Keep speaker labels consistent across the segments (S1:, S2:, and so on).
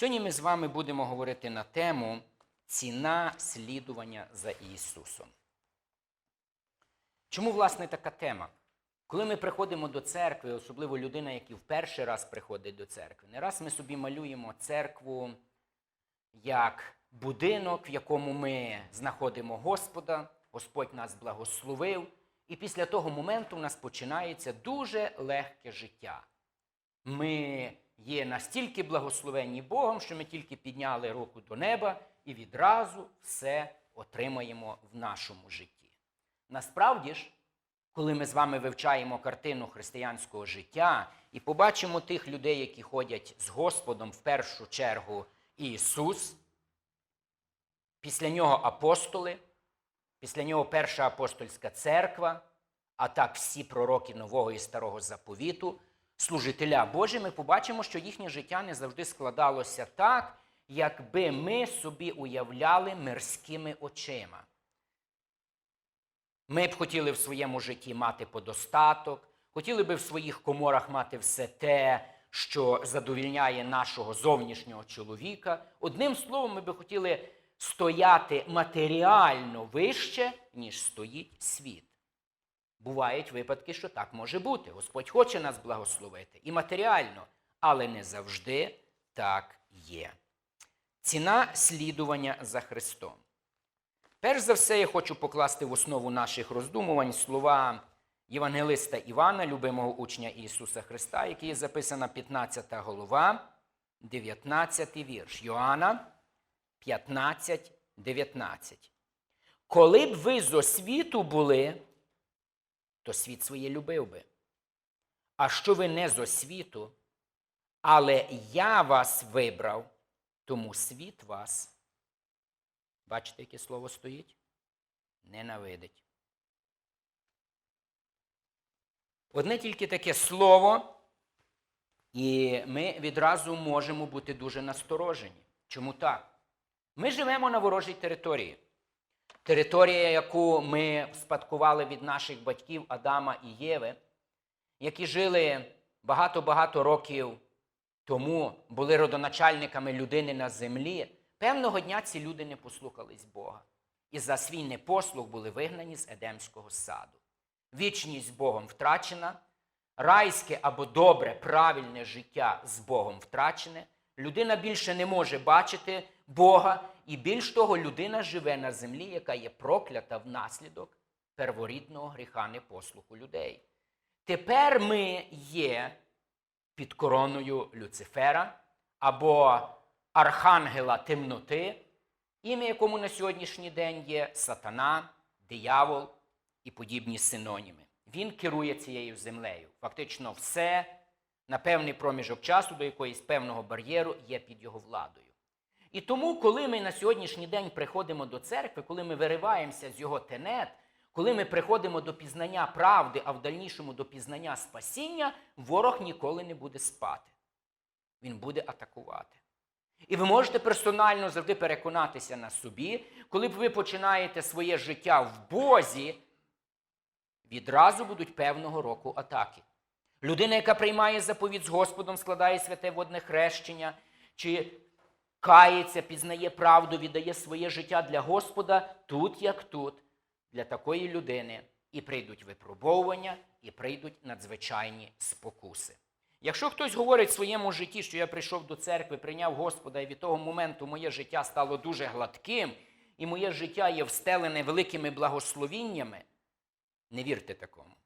S1: Сьогодні ми з вами будемо говорити на тему ціна слідування за Ісусом. Чому, власне, така тема? Коли ми приходимо до церкви, особливо людина, яка в перший раз приходить до церкви, не раз ми собі малюємо церкву як будинок, в якому ми знаходимо Господа, Господь нас благословив, і після того моменту в нас починається дуже легке життя. Ми є настільки благословенні Богом, що ми тільки підняли руку до неба і відразу все отримаємо в нашому житті. Насправді ж, коли ми з вами вивчаємо картину християнського життя і побачимо тих людей, які ходять з Господом в першу чергу Ісус, після нього апостоли, після нього перша апостольська церква, а так всі пророки Нового і Старого Заповіту, служителя Божі, ми побачимо, що їхнє життя не завжди складалося так, якби ми собі уявляли мирськими очима. Ми б хотіли в своєму житті мати подостаток, хотіли би в своїх коморах мати все те, що задовільняє нашого зовнішнього чоловіка. Одним словом, ми би хотіли стояти матеріально вище, ніж стоїть світ. Бувають випадки, що так може бути. Господь хоче нас благословити і матеріально, але не завжди так є. Ціна слідування за Христом. Перш за все, я хочу покласти в основу наших роздумувань слова Євангелиста Івана, любимого учня Ісуса Христа, який записана 15 голова, 19 вірш. Йоанна 15, 19. Коли б ви з освіту були, то світ своє любив би. А що ви не з освіту, але я вас вибрав, тому світ вас. Бачите, яке слово стоїть? Ненавидить. Одне тільки таке слово, і ми відразу можемо бути дуже насторожені. Чому так? Ми живемо на ворожій території. Територія, яку ми спадкували від наших батьків Адама і Єви, які жили багато-багато років тому, були родоначальниками людини на землі. Певного дня ці люди не послухались Бога. І за свій непослух були вигнані з Едемського саду. Вічність Богом втрачена, райське або добре, правильне життя з Богом втрачене. Людина більше не може бачити Бога, і більш того, людина живе на землі, яка є проклята внаслідок перворідного гріха непослуху людей. Тепер ми є під короною Люцифера або архангела темноти, ім'я якому на сьогоднішній день є сатана, диявол і подібні синоніми. Він керує цією землею. Фактично, все на певний проміжок часу до якоїсь певного бар'єру є під його владою. І тому, коли ми на сьогоднішній день приходимо до церкви, коли ми вириваємося з його тенет, коли ми приходимо до пізнання правди, а в дальнішому до пізнання спасіння, ворог ніколи не буде спати. Він буде атакувати. І ви можете персонально завжди переконатися на собі, коли б ви починаєте своє життя в Бозі, відразу будуть певного року атаки. Людина, яка приймає заповідь з Господом, складає святе водне хрещення, чи кається, пізнає правду, віддає своє життя для Господа, тут як тут, для такої людини і прийдуть випробовування, і прийдуть надзвичайні спокуси. Якщо хтось говорить в своєму житті, що я прийшов до церкви, прийняв Господа, і від того моменту моє життя стало дуже гладким, і моє життя є встелене великими благословіннями, не вірте такому.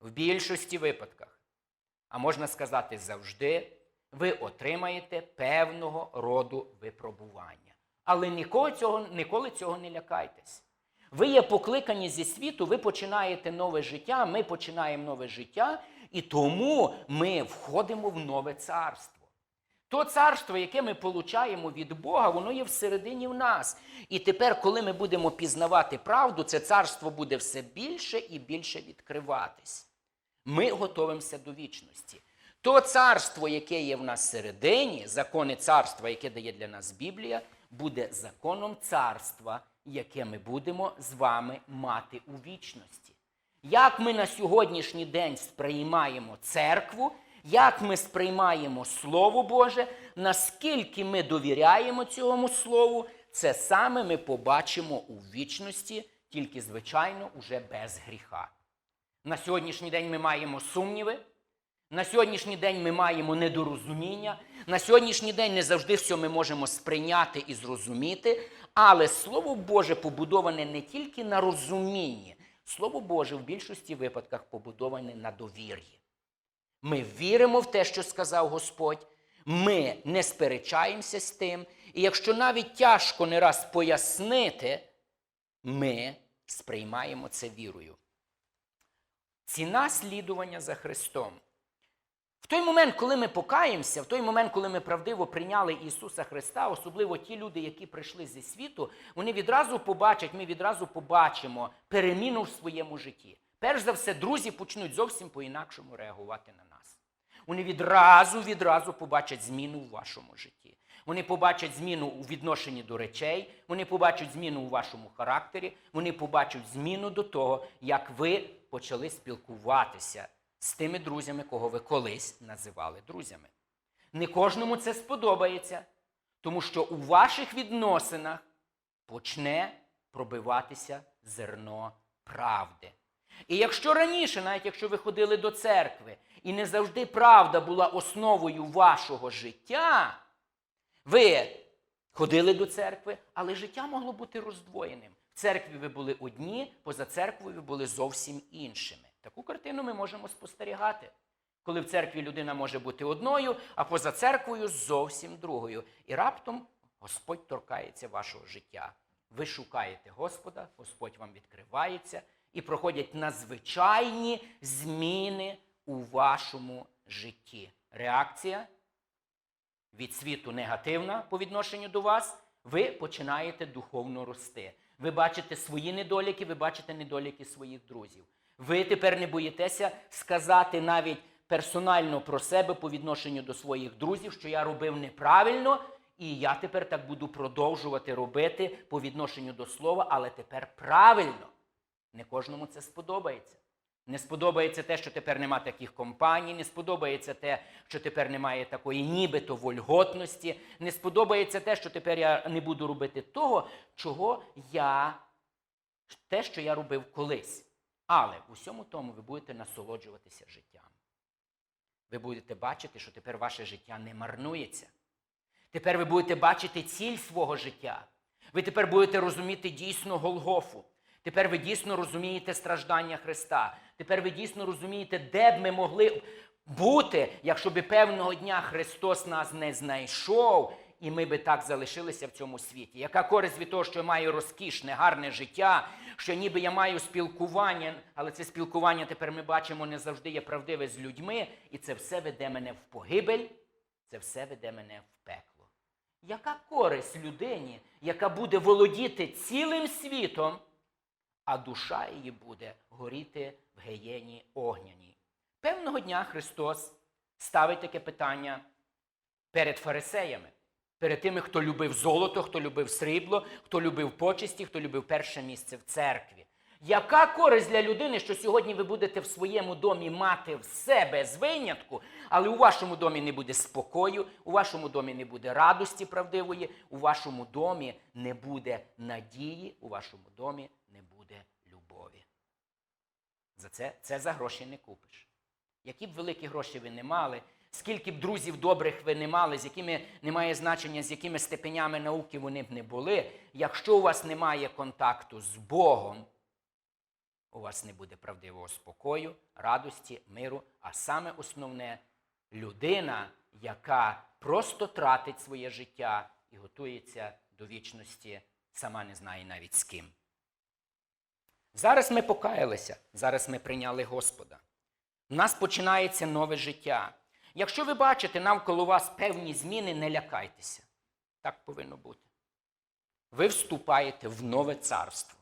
S1: В більшості випадках, а можна сказати завжди, ви отримаєте певного роду випробування. Але ніколи цього, ніколи цього не лякайтесь. Ви є покликані зі світу, ви починаєте нове життя, ми починаємо нове життя, і тому ми входимо в нове царство. То царство, яке ми получаємо від Бога, воно є всередині в нас. І тепер, коли ми будемо пізнавати правду, це царство буде все більше і більше відкриватись. Ми готуємося до вічності. То царство, яке є в нас всередині, закони царства, яке дає для нас Біблія, буде законом царства, яке ми будемо з вами мати у вічності. Як ми на сьогоднішній день сприймаємо церкву, як ми сприймаємо Слово Боже, наскільки ми довіряємо цьому Слову, це саме ми побачимо у вічності, тільки, звичайно, уже без гріха. На сьогоднішній день ми маємо сумніви, на сьогоднішній день ми маємо недорозуміння, на сьогоднішній день не завжди все ми можемо сприйняти і зрозуміти, але Слово Боже побудоване не тільки на розумінні, Слово Боже в більшості випадках побудоване на довір'ї. Ми віримо в те, що сказав Господь, ми не сперечаємося з тим, і якщо навіть тяжко не раз пояснити, ми сприймаємо це вірою. Ціна слідування за Христом. В той момент, коли ми покаємося, в той момент, коли ми правдиво прийняли Ісуса Христа, особливо ті люди, які прийшли зі світу, вони відразу побачать, ми відразу побачимо переміну в своєму житті. Перш за все, друзі почнуть зовсім по-інакшому реагувати на нас. Вони відразу, відразу побачать зміну в вашому житті. Вони побачать зміну у відношенні до речей, вони побачать зміну у вашому характері, вони побачать зміну до того, як ви почали спілкуватися з тими друзями, кого ви колись називали друзями. Не кожному це сподобається, тому що у ваших відносинах почне пробиватися зерно правди. І якщо раніше, навіть якщо ви ходили до церкви, і не завжди правда була основою вашого життя, ви ходили до церкви, але життя могло бути роздвоєним. В церкві ви були одні, поза церквою ви були зовсім іншими. Таку картину ми можемо спостерігати. Коли в церкві людина може бути одною, а поза церквою зовсім другою. І раптом Господь торкається вашого життя. Ви шукаєте Господа, Господь вам відкривається і проходять надзвичайні зміни у вашому житті. Реакція від світу негативна по відношенню до вас, ви починаєте духовно рости. Ви бачите свої недоліки, ви бачите недоліки своїх друзів. Ви тепер не боїтеся сказати навіть персонально про себе по відношенню до своїх друзів, що я робив неправильно, і я тепер так буду продовжувати робити по відношенню до слова, але тепер правильно. Не кожному це сподобається. Не сподобається те, що тепер нема таких компаній, не сподобається те, що тепер немає такої нібито вольготності, не сподобається те, що тепер я не буду робити того, чого я, те, що я робив колись. Але в усьому тому ви будете насолоджуватися життям. Ви будете бачити, що тепер ваше життя не марнується. Тепер ви будете бачити ціль свого життя. Ви тепер будете розуміти дійсно Голгофу. Тепер ви дійсно розумієте страждання Христа. Тепер ви дійсно розумієте, де б ми могли бути, якщо б певного дня Христос нас не знайшов, і ми би так залишилися в цьому світі. Яка користь від того, що я маю розкішне, гарне життя, що ніби я маю спілкування, але це спілкування тепер ми бачимо не завжди є правдиве з людьми, і це все веде мене в погибель, це все веде мене в пекло. Яка користь людині, яка буде володіти цілим світом? а душа її буде горіти в геєні огняній. Певного дня Христос ставить таке питання перед фарисеями, перед тими, хто любив золото, хто любив срібло, хто любив почесті, хто любив перше місце в церкві. Яка користь для людини, що сьогодні ви будете в своєму домі мати все без винятку, але у вашому домі не буде спокою, у вашому домі не буде радості правдивої, у вашому домі не буде надії, у вашому домі не буде любові. За це, це за гроші не купиш. Які б великі гроші ви не мали, скільки б друзів добрих ви не мали, з якими немає значення, з якими степенями науки вони б не були, якщо у вас немає контакту з Богом, у вас не буде правдивого спокою, радості, миру, а саме основне людина, яка просто тратить своє життя і готується до вічності, сама не знає навіть з ким. Зараз ми покаялися, зараз ми прийняли Господа. У нас починається нове життя. Якщо ви бачите навколо вас певні зміни, не лякайтеся. Так повинно бути. Ви вступаєте в нове царство.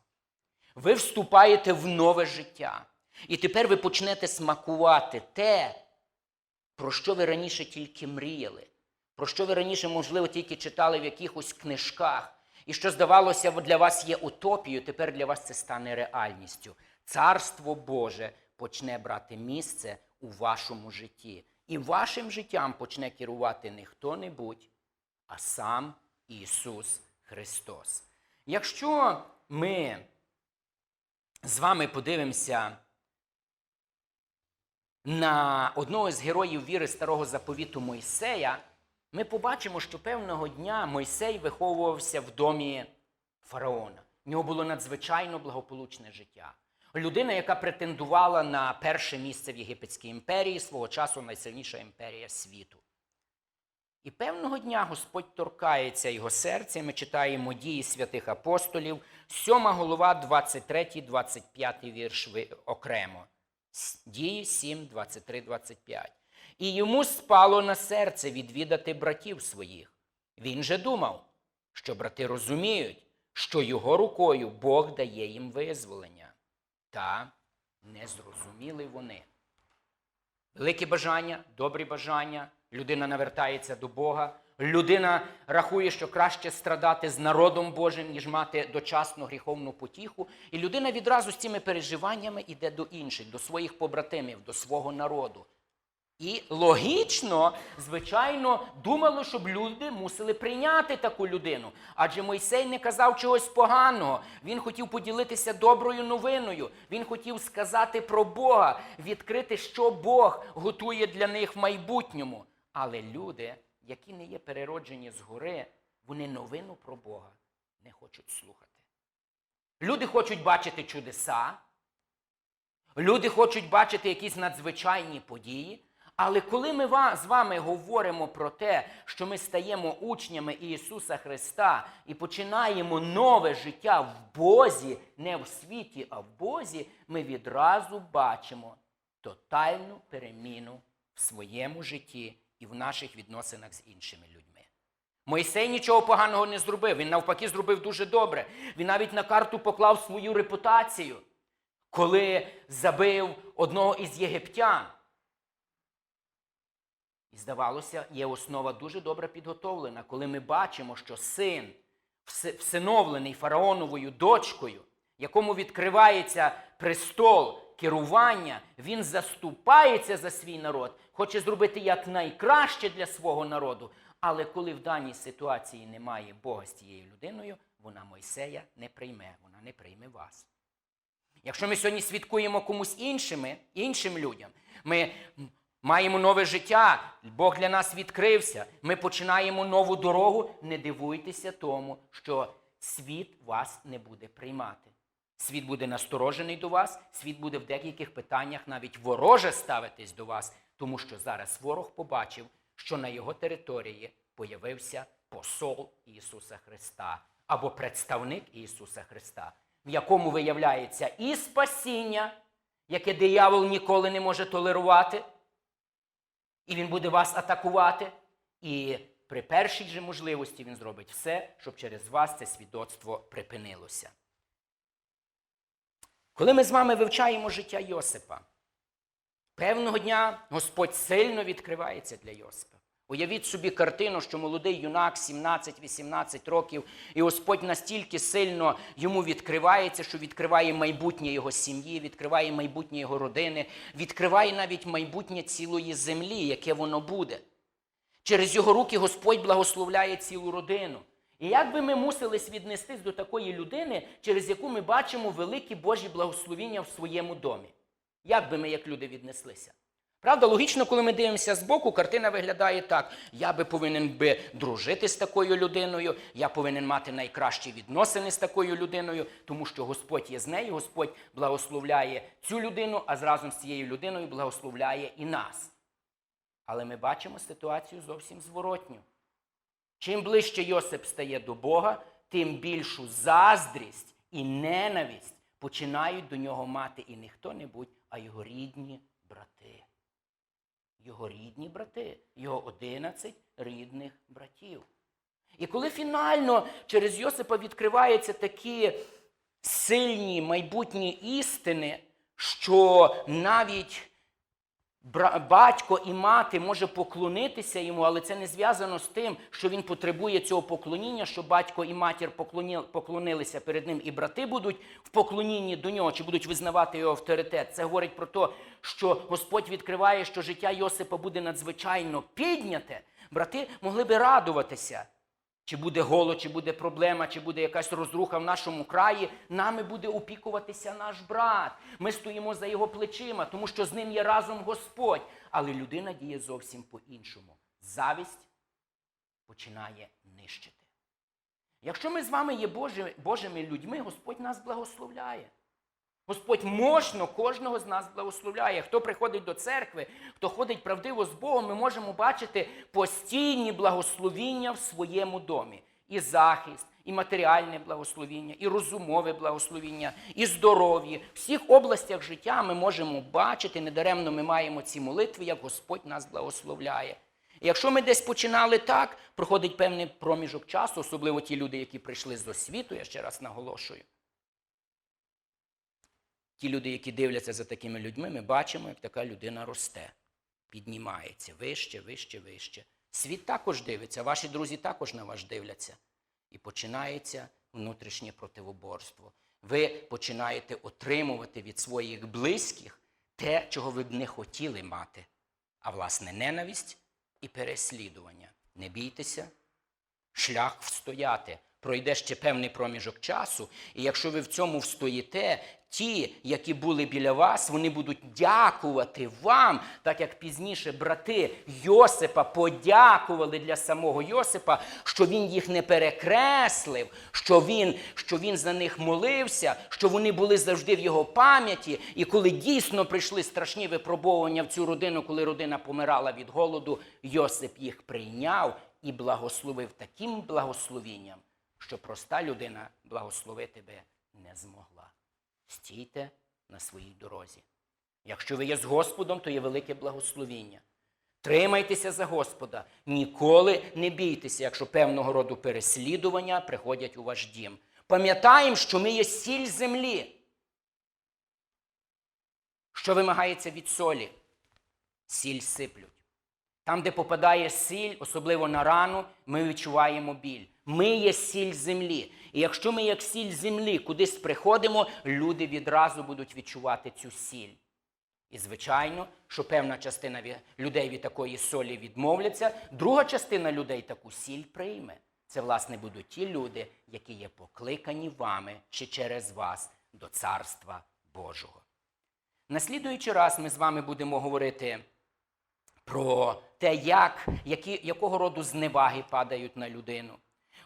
S1: Ви вступаєте в нове життя. І тепер ви почнете смакувати те, про що ви раніше тільки мріяли, про що ви раніше, можливо, тільки читали в якихось книжках. І що, здавалося, для вас є утопією, тепер для вас це стане реальністю. Царство Боже почне брати місце у вашому житті. І вашим життям почне керувати не хто-небудь, а сам Ісус Христос. Якщо ми з вами подивимося на одного з героїв віри старого заповіту Мойсея, ми побачимо, що певного дня Мойсей виховувався в домі фараона. В нього було надзвичайно благополучне життя. Людина, яка претендувала на перше місце в Єгипетській імперії, свого часу найсильніша імперія світу. І певного дня Господь торкається його серця. Ми читаємо дії святих апостолів, 7 голова, 23, 25 вірш окремо. Дії 7, 23, 25. І йому спало на серце відвідати братів своїх. Він же думав, що брати розуміють, що його рукою Бог дає їм визволення. Та не зрозуміли вони. Великі бажання, добрі бажання, людина навертається до Бога. Людина рахує, що краще страдати з народом Божим, ніж мати дочасну гріховну потіху. І людина відразу з цими переживаннями йде до інших, до своїх побратимів, до свого народу. І логічно, звичайно, думало, щоб люди мусили прийняти таку людину. Адже Мойсей не казав чогось поганого. Він хотів поділитися доброю новиною. Він хотів сказати про Бога, відкрити, що Бог готує для них в майбутньому. Але люди, які не є перероджені згори, вони новину про Бога не хочуть слухати. Люди хочуть бачити чудеса, люди хочуть бачити якісь надзвичайні події. Але коли ми з вами говоримо про те, що ми стаємо учнями Ісуса Христа і починаємо нове життя в Бозі, не в світі, а в Бозі, ми відразу бачимо тотальну переміну в своєму житті і в наших відносинах з іншими людьми. Мойсей нічого поганого не зробив. Він навпаки зробив дуже добре. Він навіть на карту поклав свою репутацію, коли забив одного із єгиптян. Здавалося, є основа дуже добре підготовлена, коли ми бачимо, що син, всиновлений фараоновою дочкою, якому відкривається престол керування, він заступається за свій народ, хоче зробити як найкраще для свого народу. Але коли в даній ситуації немає Бога з цією людиною, вона Мойсея не прийме, вона не прийме вас. Якщо ми сьогодні свідкуємо комусь іншими, іншим людям, ми маємо нове життя, Бог для нас відкрився, ми починаємо нову дорогу, не дивуйтеся тому, що світ вас не буде приймати. Світ буде насторожений до вас, світ буде в деяких питаннях навіть вороже ставитись до вас, тому що зараз ворог побачив, що на його території появився посол Ісуса Христа або представник Ісуса Христа, в якому виявляється і спасіння, яке диявол ніколи не може толерувати, і він буде вас атакувати. І при першій же можливості він зробить все, щоб через вас це свідоцтво припинилося. Коли ми з вами вивчаємо життя Йосипа, певного дня Господь сильно відкривається для Йосипа. Уявіть собі картину, що молодий юнак 17-18 років, і Господь настільки сильно йому відкривається, що відкриває майбутнє його сім'ї, відкриває майбутнє його родини, відкриває навіть майбутнє цілої землі, яке воно буде. Через його руки Господь благословляє цілу родину. І як би ми мусились віднестись до такої людини, через яку ми бачимо великі Божі благословіння в своєму домі? Як би ми, як люди, віднеслися? Правда, логічно, коли ми дивимося збоку, картина виглядає так: я би повинен би дружити з такою людиною, я повинен мати найкращі відносини з такою людиною, тому що Господь є з нею, Господь благословляє цю людину, а разом з цією людиною благословляє і нас. Але ми бачимо ситуацію зовсім зворотню. Чим ближче Йосип стає до Бога, тим більшу заздрість і ненависть починають до нього мати і не хто-небудь, а його рідні брати. Його рідні брати, його 11 рідних братів. І коли фінально через Йосипа відкриваються такі сильні майбутні істини, що навіть батько і мати може поклонитися йому, але це не зв'язано з тим, що він потребує цього поклоніння, що батько і матір поклонилися перед ним, і брати будуть в поклонінні до нього, чи будуть визнавати його авторитет. Це говорить про те, що Господь відкриває, що життя Йосипа буде надзвичайно підняте. Брати могли би радуватися. Чи буде голод, чи буде проблема, чи буде якась розруха в нашому краї, нами буде опікуватися наш брат. Ми стоїмо за його плечима, тому що з ним є разом Господь. Але людина діє зовсім по-іншому. Завість починає нищити. Якщо ми з вами є Божими людьми, Господь нас благословляє. Господь мощно кожного з нас благословляє. Хто приходить до церкви, хто ходить правдиво з Богом, ми можемо бачити постійні благословіння в своєму домі. І захист, і матеріальне благословіння, і розумове благословіння, і здоров'я. В всіх областях життя ми можемо бачити, недаремно ми маємо ці молитви, як Господь нас благословляє. І якщо ми десь починали так, проходить певний проміжок часу, особливо ті люди, які прийшли з освіту, я ще раз наголошую. Ті люди, які дивляться за такими людьми, ми бачимо, як така людина росте, піднімається вище, вище, вище. Світ також дивиться, ваші друзі також на вас дивляться. І починається внутрішнє противоборство. Ви починаєте отримувати від своїх близьких те, чого ви б не хотіли мати. А власне, ненависть і переслідування. Не бійтеся, шлях встояти. Пройде ще певний проміжок часу, і якщо ви в цьому встоїте, ті, які були біля вас, вони будуть дякувати вам, так як пізніше брати Йосипа подякували для самого Йосипа, що він їх не перекреслив, що він, що він за них молився, що вони були завжди в його пам'яті. І коли дійсно прийшли страшні випробовування в цю родину, коли родина помирала від голоду, Йосип їх прийняв і благословив таким благословінням, що проста людина благословити би не змогла. Стійте на своїй дорозі. Якщо ви є з Господом, то є велике благословіння. Тримайтеся за Господа, ніколи не бійтеся, якщо певного роду переслідування приходять у ваш дім. Пам'ятаємо, що ми є сіль землі. Що вимагається від солі? Сіль сиплють. Там, де попадає сіль, особливо на рану, ми відчуваємо біль. Ми є сіль землі. І якщо ми, як сіль землі, кудись приходимо, люди відразу будуть відчувати цю сіль. І, звичайно, що певна частина людей від такої солі відмовляться, друга частина людей таку сіль прийме. Це, власне, будуть ті люди, які є покликані вами чи через вас до Царства Божого. Наслідуючий раз ми з вами будемо говорити про те, як, які, якого роду зневаги падають на людину.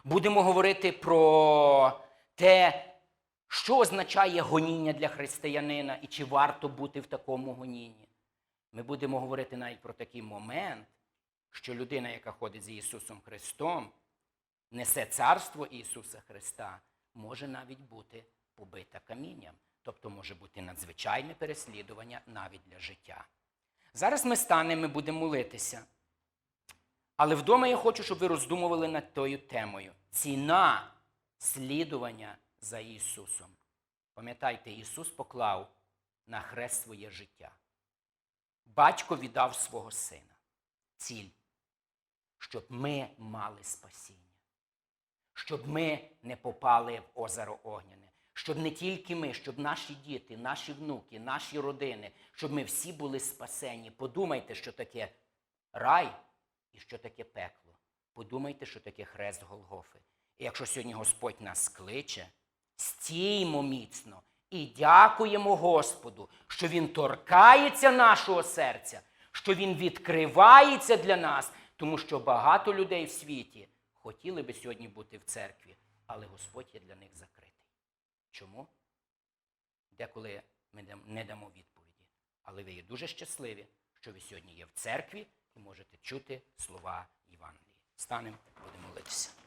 S1: Будемо говорити про те, що означає гоніння для християнина і чи варто бути в такому гонінні. Ми будемо говорити навіть про такий момент, що людина, яка ходить з Ісусом Христом, несе царство Ісуса Христа, може навіть бути побита камінням. Тобто може бути надзвичайне переслідування навіть для життя. Зараз ми станемо і будемо молитися. Але вдома я хочу, щоб ви роздумували над тою темою. Ціна слідування за Ісусом. Пам'ятайте, Ісус поклав на хрест своє життя. Батько віддав свого сина. Ціль, щоб ми мали спасіння, щоб ми не попали в озеро огняне, щоб не тільки ми, щоб наші діти, наші внуки, наші родини, щоб ми всі були спасені. Подумайте, що таке рай і що таке пекло. Подумайте, що таке хрест Голгофи. І якщо сьогодні Господь нас кличе, стіймо міцно і дякуємо Господу, що Він торкається нашого серця, що Він відкривається для нас, тому що багато людей в світі хотіли би сьогодні бути в церкві, але Господь є для них закритий. Чому? Деколи ми не дамо відповіді. Але ви є дуже щасливі, що ви сьогодні є в церкві і можете чути слова Євангелії. Станемо, будемо молитися.